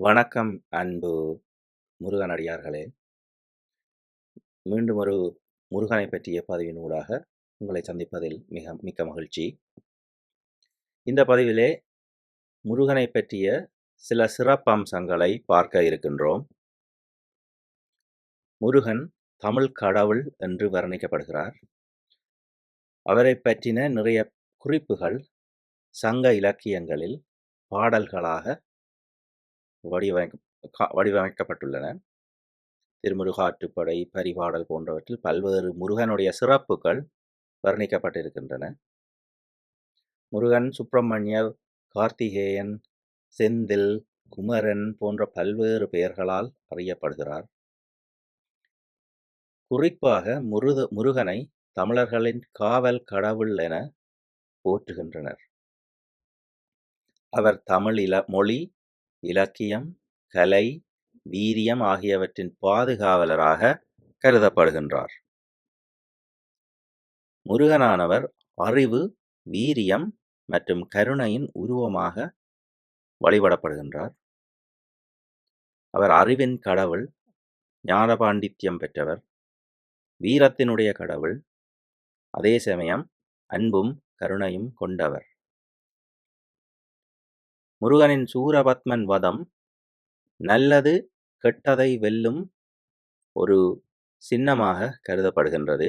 வணக்கம் அன்பு முருகனடியார்களே மீண்டும் ஒரு முருகனை பற்றிய பதிவினூடாக உங்களை சந்திப்பதில் மிக மிக்க மகிழ்ச்சி. இந்த பதிவிலே முருகனை பற்றிய சில சிறப்பம்சங்களை பார்க்க இருக்கின்றோம். முருகன் தமிழ் கடவுள் என்று வர்ணிக்கப்படுகிறார். அவரை பற்றின நிறைய குறிப்புகள் சங்க இலக்கியங்களில் பாடல்களாக வடிவமைக்க வடிவமைக்கப்பட்டுள்ளன. திருமுருகாற்றுப்படை பரிபாடல் போன்றவற்றில் பல்வேறு முருகனுடைய சிறப்புகள் வர்ணிக்கப்பட்டிருக்கின்றன. முருகன் சுப்பிரமணியர் கார்த்திகேயன் செந்தில் குமரன் போன்ற பல்வேறு பெயர்களால் அறியப்படுகிறார். குறிப்பாக முருக முருகனை தமிழர்களின் காவல் கடவுள் என போற்றுகின்றனர். அவர் தமிழ் இல மொழி இலக்கியம் கலை வீரியம் ஆகியவற்றின் பாதுகாவலராக கருதப்படுகின்றார். முருகனானவர் அறிவு வீரியம் மற்றும் கருணையின் உருவமாக வழிபடப்படுகின்றார். அவர் அறிவின் கடவுள் ஞானபாண்டித்யம் பெற்றவர். வீரத்தினுடைய கடவுள் அதே சமயம் அன்பும் கருணையும் கொண்டவர். முருகனின் சூரபத்மன் வதம் நல்லது கெட்டதை வெல்லும் ஒரு சின்னமாக கருதப்படுகின்றது.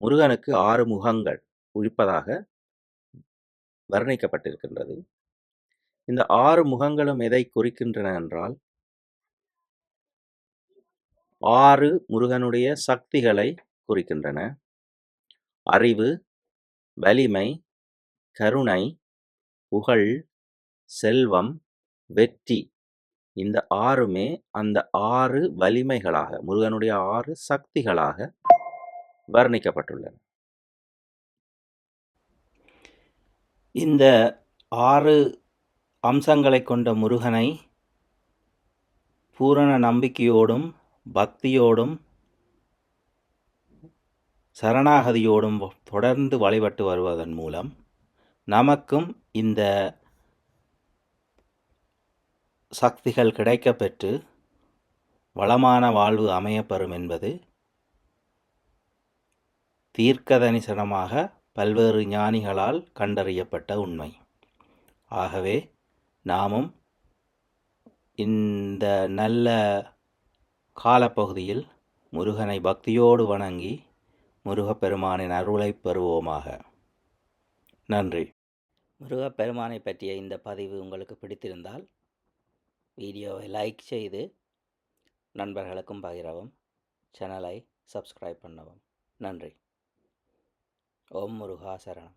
முருகனுக்கு ஆறு முகங்கள் உழிப்பதாக வர்ணிக்கப்பட்டிருக்கின்றது. இந்த ஆறு முகங்களும் எதை குறிக்கின்றன என்றால் ஆறு முருகனுடைய சக்திகளை குறிக்கின்றன. அறிவு வலிமை கருணை புகழ் செல்வம் வெற்றி. இந்த ஆறுமே அந்த ஆறு வலிமைகளாக முருகனுடைய ஆறு சக்திகளாக வர்ணிக்கப்பட்டுள்ளன. இந்த ஆறு அம்சங்களை கொண்ட முருகனை பூரண நம்பிக்கையோடும் பக்தியோடும் சரணாகதியோடும் தொடர்ந்து வழிபட்டு வருவதன் மூலம் நமக்கும் இந்த சக்திகள் கிடைக்கப்பெற்று வளமான வாழ்வு அமையப்பெறும் என்பது தீர்க்கதரிசனமாக பல்வேறு ஞானிகளால் கண்டறியப்பட்ட உண்மை. ஆகவே நாமும் இந்த நல்ல காலப்பகுதியில் முருகனை பக்தியோடு வணங்கி முருகப்பெருமானின் அருளை பெறுவோமாக. நன்றி. முருகப்பெருமானை பற்றிய இந்த பதிவு உங்களுக்கு பிடித்திருந்தால் வீடியோவை லைக் செய்து நண்பர்களுக்கும் பகிரவும் சேனலை சப்ஸ்கிரைப் பண்ணவும். நன்றி. ஓம் முருகா சரணம்.